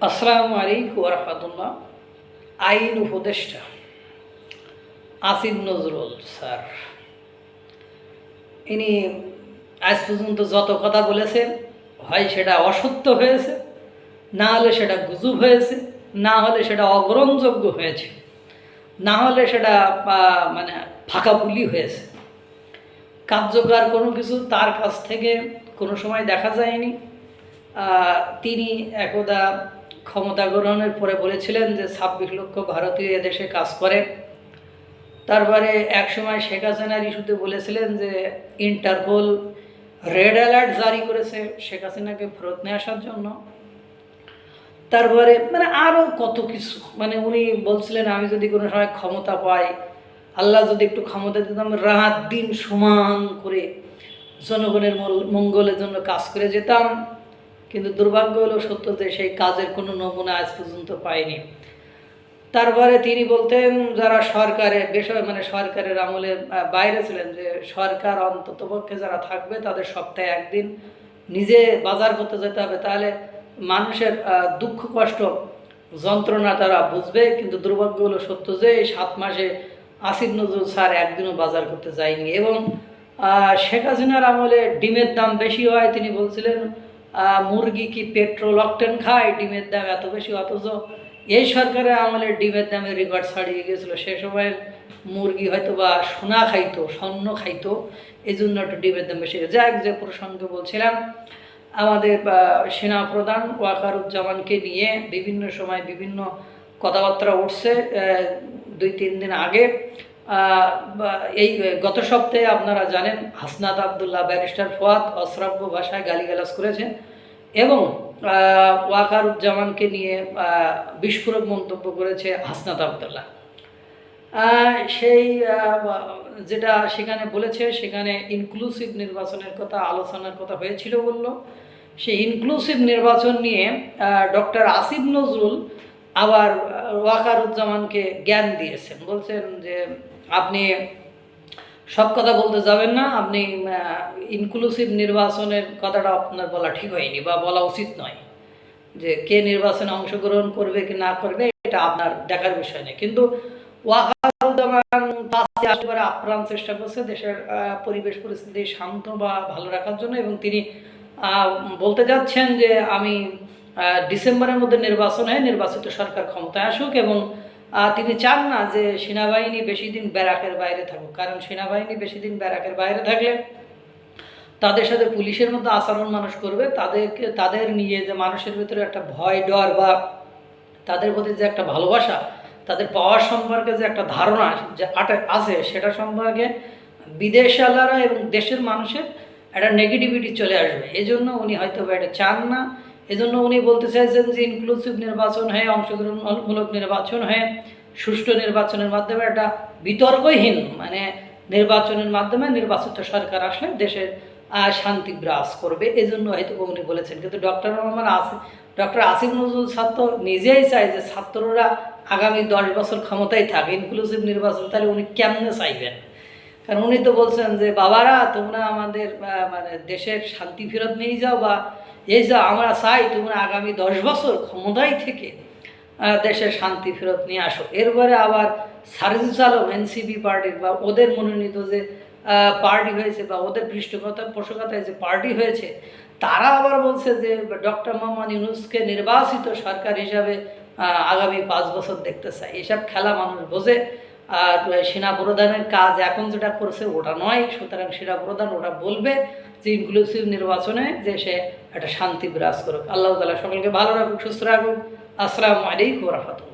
আসসালামু আলাইকুম রহমতুল্লাহ। আইন উপদেষ্টা আসিফ নজরুল স্যার। ইনি আজ পর্যন্ত যত কথা বলেছেন, হয় সেটা অসত্য হয়েছে, না হলে সেটা গুজব হয়েছে, না হলে সেটা অগ্রহণযোগ্য হয়েছে, না হলে সেটা মানে ফাঁকা বুলি হয়েছে। কার্যকর কোনো কিছু তার কাছ থেকে কোনো সময় দেখা যায়নি। তিনি একদা ক্ষমতা গ্রহণের পরে বলেছিলেন যে ছাব্বিশ লক্ষ ভারতীয় এদেশে কাজ করে। তারপরে একসময় শেখ হাসিনার ইস্যুতে বলেছিলেন যে ইন্টারপোল রেড অ্যালার্ট জারি করেছে শেখ হাসিনাকে ফেরত নিয়ে আসার জন্য। তারপরে মানে আরও কত কিছু মানে উনি বলছিলেন, আমি যদি কোনো সময় ক্ষমতা পাই, আল্লাহ যদি একটু ক্ষমতা দিতাম রাত দিন সমান করে জনগণের মঙ্গলের জন্য কাজ করে যেতাম। কিন্তু দুর্ভাগ্য হলো সত্য যে সেই কাজের কোনো নমুনা আজ পর্যন্ত পায়নি। তারপরে তিনি বলতেন, যারা সরকারে বেসরকারি মানে সরকারের আমলে বাইরে ছিলেন, যে সরকার অন্ততপক্ষে যারা থাকবে, তাদের সপ্তাহে একদিন নিজে বাজার করতে যেতে হবে। তাহলে মানুষের দুঃখ, কষ্ট, যন্ত্রণা তারা বুঝবে, কিন্তু দুর্ভাগ্য হলো সত্য যে এই সাত মাসে আসিফ নজরুল স্যার একদিনও বাজার করতে যায়নি। এবং শেখ হাসিনার আমলে ডিমের দাম বেশি হয়, তিনি বলছিলেন মুরগি কি পেট্রোল অকটেন খায়? ডিমের দাম এত বেশি অথচ এই সরকারের আমলে ডিমের দামের রেকর্ড ছাড়িয়ে গেছিল। সে সময় মুরগি হয়তো বা সোনা খাইতো স্বর্ণ খাইতো এই জন্য একটু ডিমের দাম বেশি। যাক যে প্রসঙ্গে বলছিলাম আমাদের আহ, সেনা প্রধান ওয়াকারুজ্জামানকে নিয়ে বিভিন্ন সময় বিভিন্ন কথাবার্তা উঠছে দুই তিন দিন আগে। এই গত সপ্তাহে আপনারা জানেন, হাসনাত আবদুল্লাহ ব্যারিস্টার ফোয়াদ অশ্রাব্য ভাষায় গালিগালাজ করেছেন এবং ওয়াকারুজ্জামানকে নিয়ে বিস্ফোরক মন্তব্য করেছে হাসনাত আবদুল্লাহ। সেই যেটা সেখানে বলেছে, সেখানে ইনক্লুসিভ নির্বাচনের কথা, আলোচনার কথা হয়েছিল বলল। সেই ইনক্লুসিভ নির্বাচন নিয়ে ডক্টর আসিফ নজরুল আবার ওয়াকারুজ্জামানকে জ্ঞান দিয়েছেন। বলছেন যে আপনি সব কথা বলতে যাবেন না, আপনি ইনক্লুসিভ নির্বাচনের কথাটা আপনার বলা ঠিক হয়নি বা বলা উচিত নয় যে কে নির্বাচনে অংশগ্রহণ করবে কি না করবে, এটা আপনার দেখার বিষয় নেই কিন্তু ওয়াকারুজ্জামান পাশে আসবার আপ্রাণ চেষ্টা করছে দেশের পরিবেশ পরিস্থিতি শান্ত বা ভালো রাখার জন্য এবং তিনি বলতে যাচ্ছেন যে আমি ডিসেম্বরের মধ্যে নির্বাচন হয় নির্বাচিত সরকার ক্ষমতায় আসুক এবং তিনি চান না যে সেনাবাহিনী বেশি দিন ব্যারাকের বাইরে থাকুক, কারণ সেনাবাহিনী বেশি দিন ব্যারাকের বাইরে থাকলে তাদের সাথে পুলিশের মতো আচরণ মানুষ করবে, তাদেরকে, তাদের নিয়ে যে মানুষের ভিতরে একটা ভয়, ডর বা তাদের প্রতি যে একটা ভালোবাসা, তাদের পাওয়ার সম্পর্কে যে একটা ধারণা যে আটা, আছে, সেটা সম্পর্কে বিদেশালারা এবং দেশের মানুষের একটা নেগেটিভিটি চলে আসবে। এই জন্য উনি হয়তো এটা চান না। এজন্য উনি বলতে চাইছেন যে ইনক্লুসিভ নির্বাচন হয়ে, অংশগ্রহণমূলক নির্বাচন হয়ে, সুষ্ঠু নির্বাচনের মাধ্যমে একটা বিতর্কহীন মানে নির্বাচনের মাধ্যমে নির্বাচিত সরকার আসলে দেশের শান্তি বিরাজ করবে। এই জন্য হয়তো উনি বলেছেন। কিন্তু ডক্টর মোহাম্মদ আসিফ ডক্টর আসিফ নজরুল ছাত্র নিজেই চায় যে ছাত্ররা আগামী দশ বছর ক্ষমতায় থাকে। ইনক্লুসিভ নির্বাচন, তাহলে উনি কেমনে চাইবেন? কারণ উনি তো বলছেন যে, বাবারা, তোমরা আমাদের মানে দেশের শান্তি ফেরত নিয়ে যাও বা এই যা আমরা চাই, তোমরা আগামী দশ বছর ক্ষমতায় থেকে দেশের শান্তি ফেরত নিয়ে আসো। এরপরে আবার সার্জিস আলম, এনসিপি পার্টির বা ওদের মনোনীত যে পার্টি হয়েছে বা ওদের পৃষ্ঠপোষকতায় পোষকতায় যে পার্টি হয়েছে, তারা আবার বলছে যে, ডক্টর মোহাম্মদ ইউনুসকে নির্বাচিত সরকার হিসাবে আগামী পাঁচ বছর দেখতে চায় এসব খেলা মানুষ বোঝে। আর সেনা প্রধানের কাজ এখন যেটা করছে, ওটা নয়। সুতরাং সেনা প্রধান ওটা বলবে যে ইনক্লুসিভ নির্বাচনে যে সে একটা শান্তি বিরাজ করুক। আল্লাহ তালা সকলকে ভালো রাখুক, সুস্থ রাখুক। আসসালামু আলাইকুম রহমতুল্লাহ।